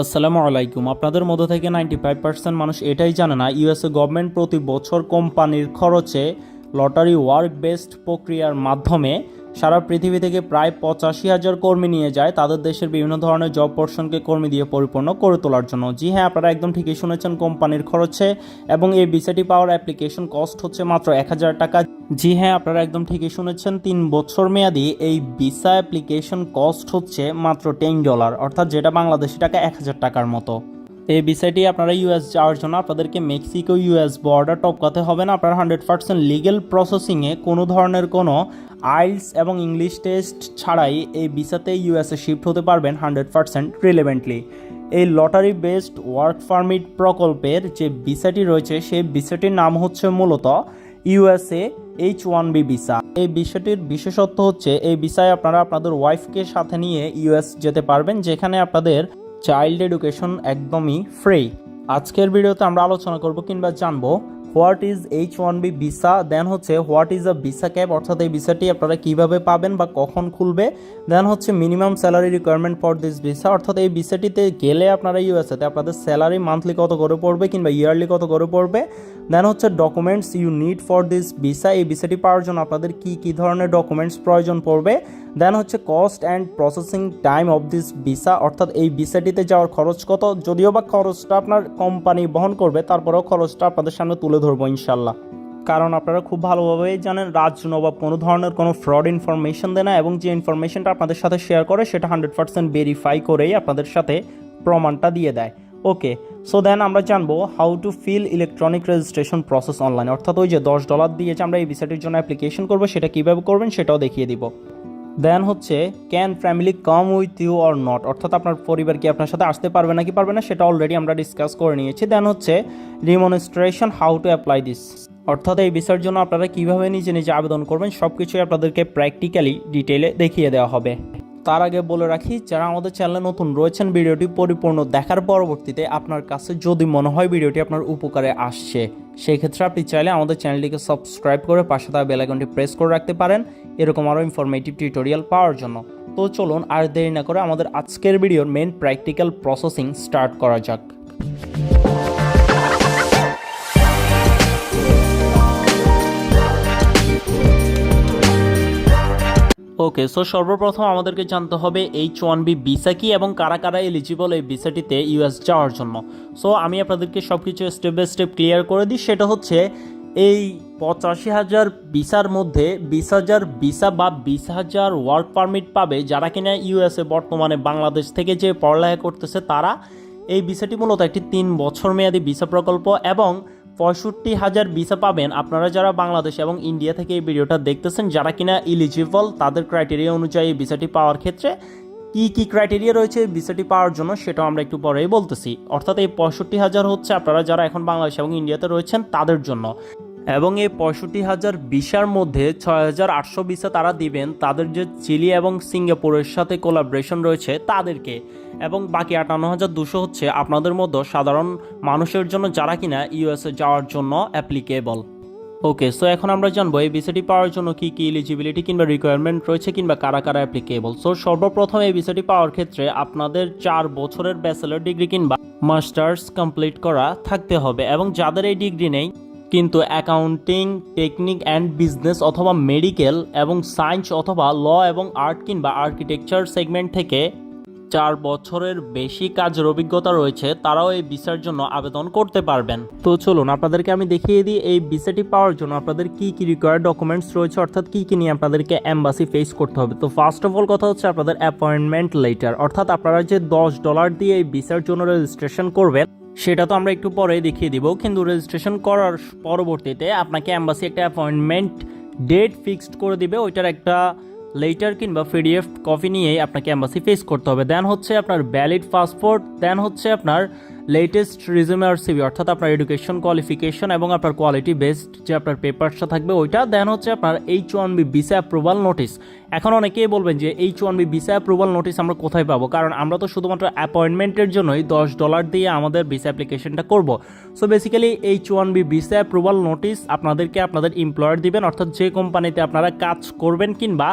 আসসালামু আলাইকুম। আপনাদের মধ্য থেকে নাইনটি ফাইভ পার্সেন্ট মানুষ এটাই জানে না ইউএসএ গভর্নমেন্ট প্রতি বছর কোম্পানির খরচে লটারি ওয়ার্ক বেসড প্রক্রিয়ার মাধ্যমে সারা পৃথিবী থেকে প্রায় পঁচাশি হাজার কর্মী নিয়ে যায়, তাদের দেশের বিভিন্ন ধরনের জব পোর্শনকে কর্মী দিয়ে পরিপূর্ণ করে তোলার জন্য। জি হ্যাঁ আপনারা একদম ঠিকই শুনেছেন কোম্পানির খরচে এবং এই ভিসাটি পাওয়ার অ্যাপ্লিকেশন কস্ট হচ্ছে মাত্র এক হাজার টাকা। জি হ্যাঁ আপনারা একদম ঠিকই শুনেছেন, তিন বছর মেয়াদি এই ভিসা অ্যাপ্লিকেশন কস্ট হচ্ছে মাত্র টেন ডলার অর্থাৎ যেটা বাংলাদেশি টাকা এক হাজার টাকার মতো। এই বিষয়টি আপনারা ইউএস যাওয়ার জন্য আপনাদেরকে মেক্সিকো ইউএস বর্ডার টপকাতে হবে না, আপনারা হান্ড্রেড পার্সেন্ট লিগেল প্রসেসিংয়ে কোনো ধরনের কোনো আইলস এবং ইংলিশ টেস্ট ছাড়াই এই ভিসাতে ইউএসএ শিফট হতে পারবেন হান্ড্রেড পার্সেন্ট রিলেভেন্টলি এই লটারি বেসড ওয়ার্ক পারমিট প্রকল্পের যে ভিসাটি রয়েছে, সেই ভিসাটির নাম হচ্ছে মূলত USA H one B visa এই বিষয়টির বিশেষত্ব হচ্ছে, এই ভিসায় আপনারা আপনাদের ওয়াইফকে সাথে নিয়ে ইউএস যেতে পারবেন, যেখানে আপনাদের চাইল্ড এডুকেশন একদমই ফ্রি আজকের ভিডিওতে আমরা আলোচনা করব কিংবা জানব what is H one B visa then হচ্ছে what is a visa cap অর্থাৎ এই ভিসাটি আপনারা কীভাবে পাবেন বা কখন খুলবে? দেন হচ্ছে minimum salary requirement for this visa অর্থাৎ এই ভিসাটিতে গেলে আপনারা ইউএসএতে আপনাদের স্যালারি মান্থলি কত করে পড়বে কিংবা ইয়ারলি কত করে পড়বে? দেন হচ্ছে documents you need for this visa এই ভিসাটি পাওয়ার জন্য আপনাদের কি কি ধরনের ডকুমেন্টস প্রয়োজন পড়বে? দেন হচ্ছে cost and processing time of this visa অর্থাৎ এই ভিসাটিতে যাওয়ার খরচ কত? যদিও বা খরচটা আপনার কোম্পানি বহন করবে, তারপরেও খরচটা আপনাদের সামনে তুলে ধরবো ইনশাল্লাহ কারণ আপনারা খুব ভালোভাবেই জানেন রাজ নবাব কোনো ধরনের কোনো ফ্রড ইনফরমেশন দেয় না এবং যে ইনফরমেশনটা আপনাদের সাথে শেয়ার করে, সেটা হান্ড্রেড পার্সেন্ট ভেরিফাই করেই আপনাদের সাথে প্রমাণটা দিয়ে দেয়। ওকে সো দেন আমরা জানব how to fill electronic registration process online অর্থাৎ ওই যে দশ ডলার দিয়ে যে আমরা এই ভিসাটির জন্য অ্যাপ্লিকেশন করব, সেটা কীভাবে করবেন সেটাও দেখিয়ে দিব। দেন হচ্ছে can family come with you or not অর্থাৎ আপনার পরিবার কি আপনার সাথে আসতে পারবে নাকি পারবে না, সেটা অলরেডি আমরা ডিসকাস করে নিয়েছি। দেন হচ্ছে demonstration how to apply this অর্থাৎ এই ভিসার জন্য আপনারা কীভাবে নিজে নিজে আবেদন করবেন সব কিছুই আপনাদেরকে প্র্যাকটিক্যালি ডিটেলে দেখিয়ে দেওয়া হবে। তার আগে বলে রাখি, যারা আমাদের চ্যানেলে নতুন রয়েছেন, ভিডিওটি পরিপূর্ণ দেখার পরবর্তীতে আপনার কাছে যদি মনে হয় ভিডিওটি আপনার উপকারে আসছে সেই ক্ষেত্রে আপনি চাইলে আমাদের চ্যানেলটিকে সাবস্ক্রাইব করে পাশে থাকা বেলাইকনটি প্রেস করে রাখতে পারেন। এরকম আরও ইনফরমেটিভ টিউটোরিয়াল পাওয়ার জন্য। তো চলুন আর দেরি না করে আমাদের আজকের ভিডিওর মেন প্র্যাকটিক্যাল প্রসেসিং স্টার্ট করা যাক। ওকে সো সর্বপ্রথম আমাদেরকে জানতে হবে এইচ ওয়ান বি ভিসা কি এবং কারা কারা এলিজিবল এই ভিসাটিতে ইউএস যাওয়ার জন্য। সো আমি আপনাদেরকে সব কিছু স্টেপ বাই স্টেপ ক্লিয়ার করে দিই। সেটা হচ্ছে, এই পঁচাশি হাজার ভিসার মধ্যে বিশ হাজার ভিসা বা বিশ হাজার ওয়ার্ক পারমিট পাবে যারা কিনা ইউএসএ বর্তমানে বাংলাদেশ থেকে যে পড়ালেখা করতেছে, তারা এই ভিসাটি মূলত একটি তিন বছর মেয়াদী ভিসা প্রকল্প এবং পঁয়ষট্টি হাজার ভিসা পাবেন আপনারা যারা বাংলাদেশ এবং ইন্ডিয়া থেকে এই ভিডিওটা দেখতেছেন, যারা কিনা ইলিজিবল তাদের ক্রাইটেরিয়া অনুযায়ী ভিসাটি পাওয়ার ক্ষেত্রে কি কি ক্রাইটেরিয়া রয়েছে ভিসাটি পাওয়ার জন্য সেটাও আমরা একটু পরেই বলতেছি। অর্থাৎ এই পঁয়ষট্টি হাজার হচ্ছে আপনারা যারা এখন বাংলাদেশ এবং ইন্ডিয়াতে রয়েছেন, তাদের জন্য। এবং এই পঁয়ষট্টি হাজার ভিসার মধ্যে ছয় হাজার আটশো ভিসা তারা দিবেন। তাদের যে চিলি এবং সিঙ্গাপুরের সাথে কোলাবরেশন রয়েছে তাদেরকে। এবং বাকি আটান্ন হাজার দুশো হচ্ছে আপনাদের মধ্যে সাধারণ মানুষের জন্য যারা কিনা ইউএসএ যাওয়ার জন্য অ্যাপ্লিকেবল ওকে সো এখন আমরা জানব এই ভিসাটি পাওয়ার জন্য কি কি এলিজিবিলিটি কিংবা রিকোয়ারমেন্ট রয়েছে কিংবা কারা কারা অ্যাপ্লিকেবল সো সর্বপ্রথম এই ভিসাটি পাওয়ার ক্ষেত্রে আপনাদের চার বছরের ব্যাচেলর ডিগ্রি কিংবা মাস্টার্স কমপ্লিট করা থাকতে হবে। এবং যাদের এই ডিগ্রি নেই কিন্তু অ্যাকাউন্টিং, টেকনিক অ্যান্ড বিজনেস অথবা মেডিকেল এবং সায়েন্স অথবা ল এবং আর্ট কিংবা আর্কিটেকচার সেগমেন্ট থেকে চার বছরের বেশি কাজের অভিজ্ঞতা রয়েছে, তারাও এই ভিসার জন্য আবেদন করতে পারবেন। তো চলুন, আপনাদেরকে আমি দেখিয়ে দিই এই ভিসাটি পাওয়ার জন্য আপনাদের কি কি রিকোয়ার্ড ডকুমেন্টস রয়েছে, অর্থাৎ কি কি নিয়ে আপনাদেরকে অ্যাম্বাসি ফেস করতে হবে। তো ফার্স্ট অফ অল কথা হচ্ছে আপনাদের অ্যাপয়েন্টমেন্ট লেটার অর্থাৎ আপনারা যে দশ ডলার দিয়ে এই ভিসার জন্য রেজিস্ট্রেশন করবেন, সেটা তো আমরা একটু পরে দেখিয়ে দিব। কিন্তু রেজিস্ট্রেশন করার পরবর্তীতে আপনাকে অ্যাম্বাসি একটা অ্যাপয়েন্টমেন্ট ডেট ফিক্সড করে দিবে, ওইটার একটা লেটার কিংবা পিডিএফ কপি নিয়েই আপনাকে অ্যাম্বাসি ফেস করতে হবে। দেন হচ্ছে আপনার ভ্যালিড পাসপোর্ট দেন হচ্ছে আপনার লেটেস্ট রিজিউমে আর সিবি অর্থাৎ আপনার এডুকেশন কোয়ালিফিকেশন এবং আপনার কোয়ালিটি বেসড যে আপনার পেপারসটা থাকবে ওইটা। দেন হচ্ছে আপনার H one B visa approval notice এখন অনেকেই বলবেন যে H one B visa approval notice আমরা কোথায় পাবো? কারণ আমরা তো শুধুমাত্র অ্যাপয়েন্টমেন্টের জন্যই দশ ডলার দিয়ে আমাদের ভিসা অ্যাপ্লিকেশনটা করব। So basically H one B visa approval notice আপনাদেরকে আপনাদের এমপ্লয়ার দিবেন। অর্থাৎ যে কোম্পানিতে আপনারা কাজ করবেন কিংবা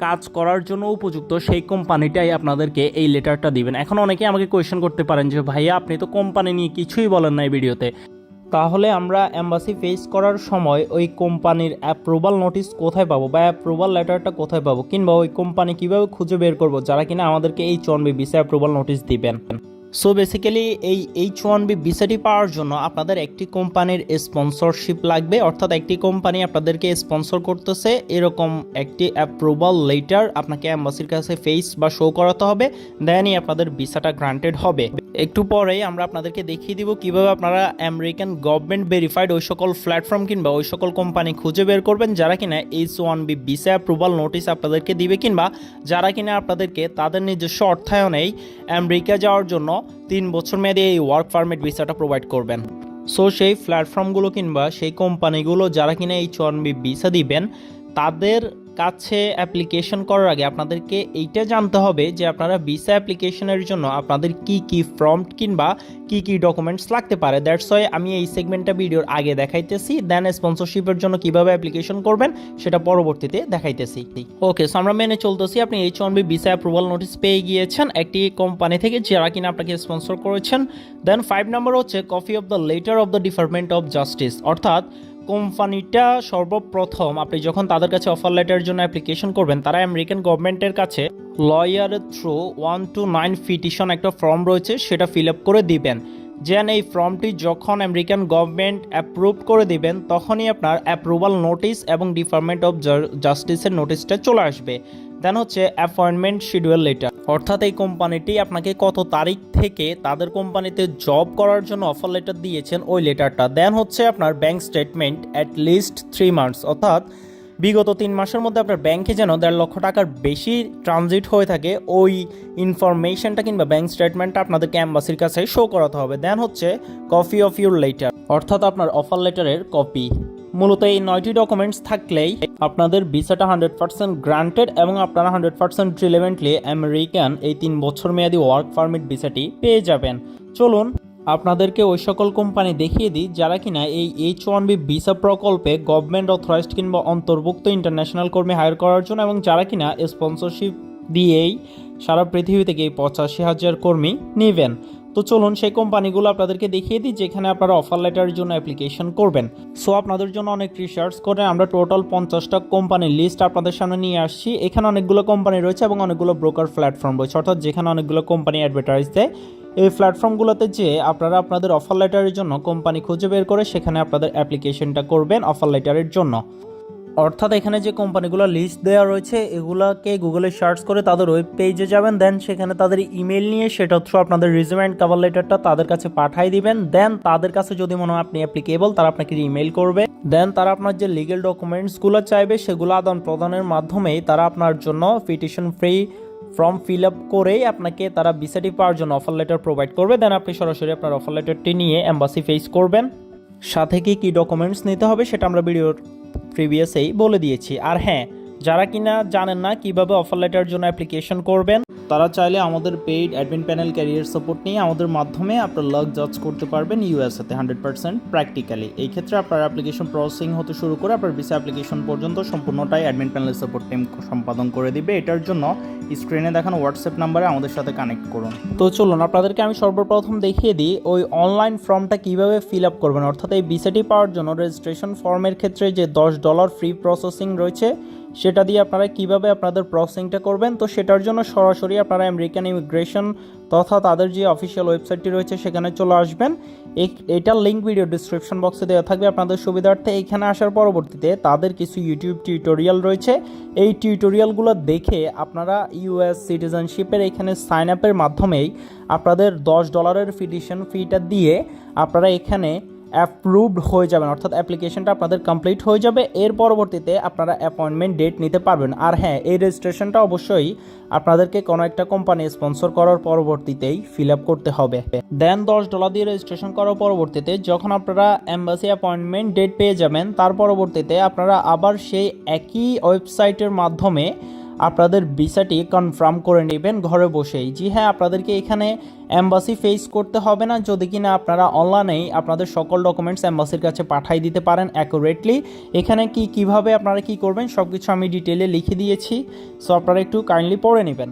কাজ করার জন্য উপযুক্ত সেই কোম্পানিটাই আপনাদেরকে এই লেটারটা দিবেন। এখন অনেকে আমাকে কোয়েশ্চেন করতে পারেন যে, ভাইয়া, আপনি তো কোম্পানি নিয়ে কিছুই বলেন না এই ভিডিওতে। তাহলে আমরা অ্যাম্বাসি ফেস করার সময় ওই কোম্পানির অ্যাপ্রুভাল নোটিস কোথায় পাবো বা অ্যাপ্রুভাল লেটারটা কোথায় পাবো? কিংবা ওই কোম্পানি কীভাবে খুঁজে বের করব? যারা কিনা আমাদেরকে এই চন বিসে অ্যাপ্রুভাল নোটিস দিবেন। সো বেসিক্যালি এই এইচ ওয়ান বি ভিসাটি পাওয়ার জন্য আপনাদের একটি কোম্পানির স্পন্সরশিপ লাগবে। অর্থাৎ একটি কোম্পানি আপনাদেরকে স্পন্সর করতেছে। এরকম একটি অ্যাপ্রুভাল লেটার আপনাকে অ্যাম্বাসির কাছে ফেস বা শো করাতে হবে। দেনই আপনাদের ভিসাটা গ্রান্টেড হবে। একটু পরেই আমরা আপনাদেরকে দেখিয়ে দিব কীভাবে আপনারা আমেরিকান গভর্নমেন্ট ভেরিফাইড ওই সকল প্ল্যাটফর্ম কিংবা ওই সকল কোম্পানি খুঁজে বের করবেন, যারা কিনা H one B visa approval notice আপনাদেরকে দিবে কিংবা যারা কিনা আপনাদেরকে তাদের নিজস্ব অর্থায়নেই আমেরিকা যাওয়ার জন্য তিন বছর মেয়াদে এই ওয়ার্ক পারমিট ভিসাটা প্রোভাইড করবেন। সো সেই প্ল্যাটফর্মগুলো কিংবা সেই কোম্পানিগুলো যারা কিনা এই ওয়ান ভিসা দিবেন, তাদের কাছে অ্যাপ্লিকেশন করার আগে আপনাদেরকে এইটা জানতে হবে যে আপনারা ভিসা অ্যাপ্লিকেশনের জন্য আপনাদের কি কি ফর্ম কিংবা কি কি ডকুমেন্টস লাগতে পারে। দ্যাটস ওয়াই আমি এই সেগমেন্টটা ভিডিওর আগে দেখাইতেছি দেন স্পন্সরশিপের জন্য কীভাবে অ্যাপ্লিকেশন করবেন সেটা পরবর্তীতে দেখাইতেছি। ওকে সো আমরা মেনে চলতেছি, আপনি H one B visa approval notice পেয়ে গিয়েছেন একটি কোম্পানি থেকে যারা কিনা আপনাকে স্পন্সর করেছেন। দেন ফাইভ নাম্বার হচ্ছে copy of the letter of the department of justice অর্থাৎ কোম্পানিটা সর্বপ্রথম আপনি যখন তাদের কাছে অফার লেটারের জন্য অ্যাপ্লিকেশন করবেন, তারা আমেরিকান গভর্নমেন্টের কাছে লয়ারের through one two nine petition একটা ফর্ম রয়েছে, সেটা ফিল আপ করে দিবেন। যেন এই ফর্মটি যখন আমেরিকান গভর্নমেন্ট অ্যাপ্রুভ করে দিবেন, তখনই আপনার অ্যাপ্রুভাল নোটিশ এবং ডিপার্টমেন্ট অফ জাস্টিসের নোটিশটা চলে আসবে। দেন হচ্ছে অ্যাপয়েন্টমেন্ট শিডিউল লেটার অর্থাৎ এই কোম্পানিটি আপনাকে কত তারিখ থেকে তাদের কোম্পানিতে জব করার জন্য অফার লেটার দিয়েছেন ওই লেটারটা। দেন হচ্ছে আপনার bank statement at least three months অর্থাৎ বিগত তিন মাসের মধ্যে আপনার ব্যাংকে যেন দেড় লক্ষ টাকার বেশি ট্রানজিট হয়ে থাকে, ওই ইনফরমেশনটা কিংবা ব্যাংক স্টেটমেন্টটা আপনাদেরকে অ্যাম্বাসির কাছে শো করাতে হবে। দেন হচ্ছে কপি অফ ইউর লেটার অর্থাৎ আপনার অফার লেটারের কপি মূলত এই নয়টি ডকুমেন্টস থাকলেই আপনাদের ভিসাটা হান্ড্রেড পার্সেন্ট গ্রান্টেড এবং আপনারা হান্ড্রেড পার্সেন্ট রিলেভেন্টলি আমেরিকান এই তিন বছর মেয়াদি ওয়ার্ক পারমিট ভিসাটি পেয়ে যাবেন। চলুন আপনাদেরকে ওই সকল কোম্পানি দেখিয়ে দিই যারা কিনা এই এইচ ওয়ান বি ভিসা প্রকল্পে গভর্নমেন্ট অথরাইজড কিংবা অন্তর্ভুক্ত ইন্টারন্যাশনাল কর্মী হায়ার করার জন্য এবং যারা কিনা স্পন্সরশিপ দিয়েই সারা পৃথিবী থেকে এই পঁচাশি হাজার কর্মী নেবেন। তো চলুন সেই কোম্পানিগুলো আপনাদেরকে দেখিয়ে দিই, যেখানে আপনারা অফার লেটারের জন্য অ্যাপ্লিকেশন করবেন। সো আপনাদের জন্য অনেক রিসার্চ করে আমরা টোটাল পঞ্চাশটা কোম্পানির লিস্ট আপনাদের সামনে নিয়ে আসছি। এখানে অনেকগুলো কোম্পানি রয়েছে এবং অনেকগুলো ব্রোকার প্ল্যাটফর্ম রয়েছে। অর্থাৎ যেখানে অনেকগুলো কোম্পানি অ্যাডভার্টাইজ দেয়। এই প্ল্যাটফর্মগুলোতে যে আপনারা আপনাদের অফার লেটারের জন্য কোম্পানি খুঁজে বের করে সেখানে আপনাদের অ্যাপ্লিকেশনটা করবেন অফার লেটারের জন্য। অর্থাৎ এখানে যে কোম্পানিগুলো লিস্ট দেওয়া রয়েছে, এগুলাকে গুগলে সার্চ করে তাদের ওয়েব পেজে যাবেন দেন সেখানে তাদের ইমেল নিয়ে সেটা থ্রু আপনাদের রিজিউম অ্যান্ড কভার লেটারটা তাদের কাছে পাঠিয়ে দিবেন দেন তাদের কাছে যদি মনে হয় আপনি অ্যাপ্লিকেবল তারা আপনাকে ইমেল করবে দেন তারা আপনার যে লিগেল ডকুমেন্টসগুলো চাইবে, সেগুলো আদান প্রদানের মাধ্যমেই তারা আপনার জন্য petition free form fill up করেই আপনাকে তারা ভিসাটি পাওয়ার জন্য অফার লেটার প্রোভাইড করবে দেন আপনি সরাসরি আপনার অফার লেটারটি নিয়ে অ্যাম্বাসি ফেস করবেন। সাথে কি কি ডকুমেন্টস নিতে হবে সেটা আমরা ভিডিওর প্রিভিয়াসেই বলে দিয়েছি। আর হ্যাঁ যারা কিনা জানেন না কীভাবে অফার লেটার জন্য অ্যাপ্লিকেশন করবেন, তারা চাইলে আমাদের paid admin panel career support নিয়ে আমাদের মাধ্যমে আপনার লাক জাজ করতে পারবেন ইউএসএতে হান্ড্রেড পার্সেন্ট প্র্যাকটিক্যালি এই ক্ষেত্রে আপনার অ্যাপ্লিকেশন প্রসেসিং হতে শুরু করে আপনার ভিসা অ্যাপ্লিকেশন পর্যন্ত সম্পূর্ণটাই অ্যাডমিন প্যানেল সাপোর্ট টিম সম্পাদন করে দিবে। এটার জন্য স্ক্রিনে দেখানো হোয়াটসঅ্যাপ নাম্বারে আমাদের সাথে কানেক্ট করুন। তো চলুন, আপনাদেরকে আমি সর্বপ্রথম দেখিয়ে দিই ওই অনলাইন ফর্মটা কীভাবে ফিল আপ করবেন। অর্থাৎ এই ভিসাটি পাওয়ার জন্য রেজিস্ট্রেশন ফর্মের ক্ষেত্রে যে দশ ডলার ফ্রি প্রসেসিং রয়েছে সেটা দিয়ে আপনারা কীভাবে আপনাদের প্রসেসিংটা করবেন? তো সেটার জন্য সরাসরি আপনারা আমেরিকান ইমিগ্রেশন তথা তাদের যে অফিসিয়াল ওয়েবসাইটটি রয়েছে, সেখানে চলে আসবেন। এটার লিঙ্ক ভিডিও ডিসক্রিপশন বক্সে দেওয়া থাকবে আপনাদের সুবিধার্থে। এখানে আসার পরবর্তীতে তাদের কিছু ইউটিউব টিউটোরিয়াল রয়েছে। এই টিউটোরিয়ালগুলো দেখে আপনারা ইউএস সিটিজেনশিপের এখানে সাইন আপের মাধ্যমেই আপনাদের দশ ডলারের ফিটিশন ফিটা দিয়ে আপনারা এখানে অ্যাপ্রুভড হয়ে যাবেন, অর্থাৎ অ্যাপ্লিকেশনটা আপনাদের কমপ্লিট হয়ে যাবে, এর পরবর্তীতে আপনারা অ্যাপয়েন্টমেন্ট ডেট নিতে পারবেন। আর হ্যাঁ এই রেজিস্ট্রেশনটা অবশ্যই আপনাদেরকে কোনো একটা কোম্পানি স্পন্সর করার পরবর্তীতেই ফিল আপ করতে হবে। দেন দশ ডলার দিয়ে রেজিস্ট্রেশন করার পরবর্তীতে যখন আপনারা অ্যাম্বাসি অ্যাপয়েন্টমেন্ট ডেট পেয়ে যাবেন, তার পরবর্তীতে আপনারা আবার সেই একই ওয়েবসাইটের মাধ্যমে আপনাদের ভিসাটি কনফার্ম করে নেবেন ঘরে বসেই। জি হ্যাঁ আপনাদেরকে এখানে অ্যাম্বাসি ফেস করতে হবে না। যদি কিনা আপনারা অনলাইনেই আপনাদের সকল ডকুমেন্টস অ্যাম্বাসির কাছে পাঠাই দিতে পারেন অ্যাকুরেটলি এখানে কি, কীভাবে আপনারা কি করবেন সব কিছু আমি ডিটেলে লিখে দিয়েছি। সো আপনারা একটু কাইন্ডলি পড়ে নেবেন।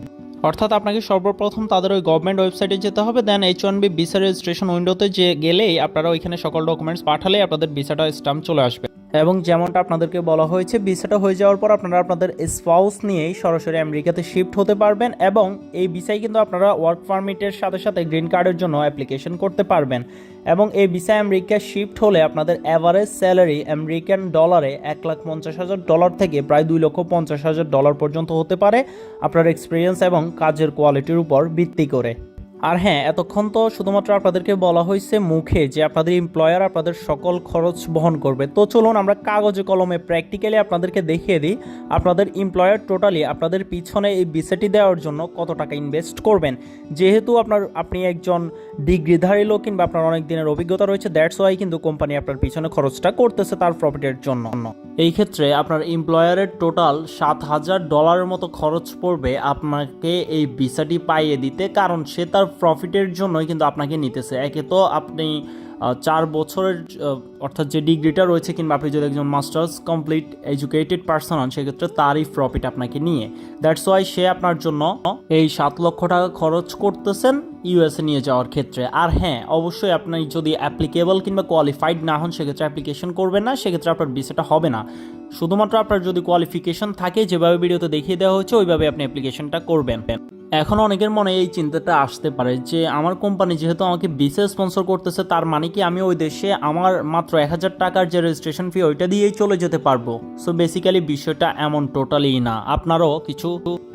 অর্থাৎ আপনাকে সর্বপ্রথম তাদের ওই গভর্নমেন্ট ওয়েবসাইটে যেতে হবে then H one B visa registration উইন্ডোতে যে গেলেই আপনারা ওইখানে সকল ডকুমেন্টস পাঠালেই আপনাদের ভিসাটা স্টাম্প চলে আসবে। এবং যেমনটা আপনাদেরকে বলা হয়েছে, ভিসাটা হয়ে যাওয়ার পর আপনারা আপনাদের স্পাউস নিয়েই সরাসরি আমেরিকাতে শিফট হতে পারবেন এবং এই ভিসায় কিন্তু আপনারা ওয়ার্ক পারমিটের সাথে সাথে গ্রিন কার্ডের জন্য অ্যাপ্লিকেশন করতে পারবেন। এবং এই ভিসায় আমেরিকা শিফট হলে আপনাদের অ্যাভারেজ স্যালারি আমেরিকান ডলারে এক লাখ পঞ্চাশ হাজার ডলার থেকে প্রায় দুই লক্ষ পঞ্চাশ হাজার ডলার পর্যন্ত হতে পারে আপনার এক্সপিরিয়েন্স এবং কাজের কোয়ালিটির উপর ভিত্তি করে। আর হ্যাঁ এতক্ষণ তো শুধুমাত্র আপনাদেরকে বলা হয়েছে মুখে যে আপনাদের এমপ্লয়ার আপনাদের সকল খরচ বহন করবে। তো চলুন আমরা কাগজে কলমে প্র্যাকটিক্যালি আপনাদেরকে দেখিয়ে দিই আপনাদের এমপ্লয়ার টোটালি আপনাদের পিছনে এই ভিসাটি দেওয়ার জন্য কত টাকা ইনভেস্ট করবেন। যেহেতু আপনার, আপনি একজন ডিগ্রিধারী লোক কিংবা আপনার অনেক দিনের অভিজ্ঞতা রয়েছে দ্যাটস ওয়াই কিন্তু কোম্পানি আপনার পিছনে খরচটা করতেছে তার প্রফিটের জন্য। এই ক্ষেত্রে আপনার এমপ্লয়ারের টোটাল সাত হাজার ডলারের মতো খরচ পড়বে আপনাকে এই ভিসাটি পাইয়ে দিতে, কারণ সে তার প্রফিটের জন্যই কিন্তু আপনাকে নিতেছে। একে তো আপনি চার বছরের অর্থাৎ যে ডিগ্রিটা রয়েছে কিংবা আপনি যদি একজন মাস্টার্স কমপ্লিট এডুকেটেড পার্সন হন, সেক্ষেত্রে তারই প্রফিট আপনাকে নিয়ে। দ্যাটস ওয়াই সে আপনার জন্য এই সাত লক্ষ টাকা খরচ করতেছেন ইউএসএ নিয়ে যাওয়ার ক্ষেত্রে। আর হ্যাঁ অবশ্যই আপনি যদি অ্যাপ্লিকেবল কিংবা কোয়ালিফাইড না হন, সেক্ষেত্রে অ্যাপ্লিকেশন করবেন না, সেক্ষেত্রে আপনার ভিসাটা হবে না। শুধুমাত্র আপনার যদি কোয়ালিফিকেশন থাকে, যেভাবে ভিডিওতে দেখিয়ে দেওয়া হচ্ছে ওইভাবে আপনি অ্যাপ্লিকেশনটা করবেন। এখন অনেকের মনে এই চিন্তাটা আসতে পারে যে আমার কোম্পানি যেহেতু আমাকে বিসে স্পন্সর করতেছে, তার মানে কি আমি ওই দেশে আমার মাত্র এক হাজার টাকার যে রেজিস্ট্রেশন ফি ওইটা দিয়েই চলে যেতে পারব? সো বেসিক্যালি বিষয়টা এমন টোটালি না। আপনারও কিছু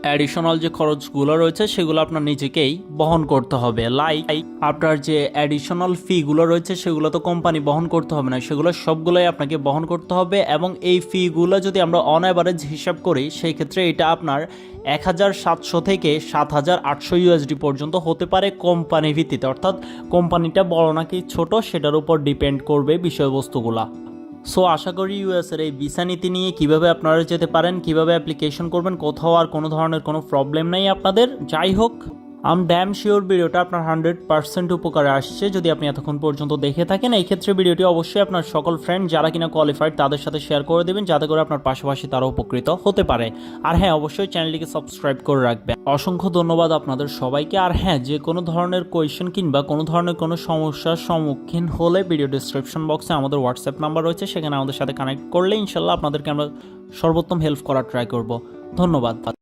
অ্যাডিশনাল যে খরচগুলো রয়েছে, সেগুলো আপনার নিজেকেই বহন করতে হবে। লাইক আপনার যে অ্যাডিশনাল ফিগুলো রয়েছে, সেগুলো তো কোম্পানি বহন করতে হবে না। সেগুলো সবগুলোই আপনাকে বহন করতে হবে এবং এই ফিগুলো যদি আমরা অন অ্যাভারেজ হিসাব করি, সেই ক্ষেত্রে এটা আপনার এক হাজার সাতশো থেকে সাত হাজার আটশো ইউএসডি পর্যন্ত হতে পারে কোম্পানি ভিত্তিতে। অর্থাৎ কোম্পানিটা বড় নাকি ছোট সেটার উপর ডিপেন্ড করবে বিষয়বস্তুগুলা। সো আশা করি ইউএসের এই ভিসা নীতি নিয়ে কীভাবে আপনারা যেতে পারেন, কীভাবে অ্যাপ্লিকেশন করবেন, কোথাও আর কোনো ধরনের কোনো প্রবলেম নেই আপনাদের। যাই হোক আম ড্যাম শিওর ভিডিওটা আপনার হান্ড্রেড পার্সেন্ট উপকারে আসছে যদি আপনি এতক্ষণ পর্যন্ত দেখে থাকেন। এই ক্ষেত্রে ভিডিওটি অবশ্যই আপনার সকল ফ্রেন্ড যারা কিনা কোয়ালিফাইড তাদের সাথে শেয়ার করে দেবেন যাতে করে আপনার পাশাপাশি তারা উপকৃত হতে পারে। আর হ্যাঁ অবশ্যই চ্যানেলটিকে সাবস্ক্রাইব করে রাখবেন। অসংখ্য ধন্যবাদ আপনাদের সবাইকে। আর হ্যাঁ যে কোনো ধরনের কোয়েশ্চেন কিংবা কোনো ধরনের কোনো সমস্যার সম্মুখীন হলে ভিডিও ডিসক্রিপশন বক্সে আমাদের হোয়াটসঅ্যাপ নাম্বার রয়েছে, সেখানে আমাদের সাথে কানেক্ট করলে ইনশাল্লাহ আপনাদেরকে আমরা সর্বোত্তম হেল্প করার ট্রাই করব। ধন্যবাদ।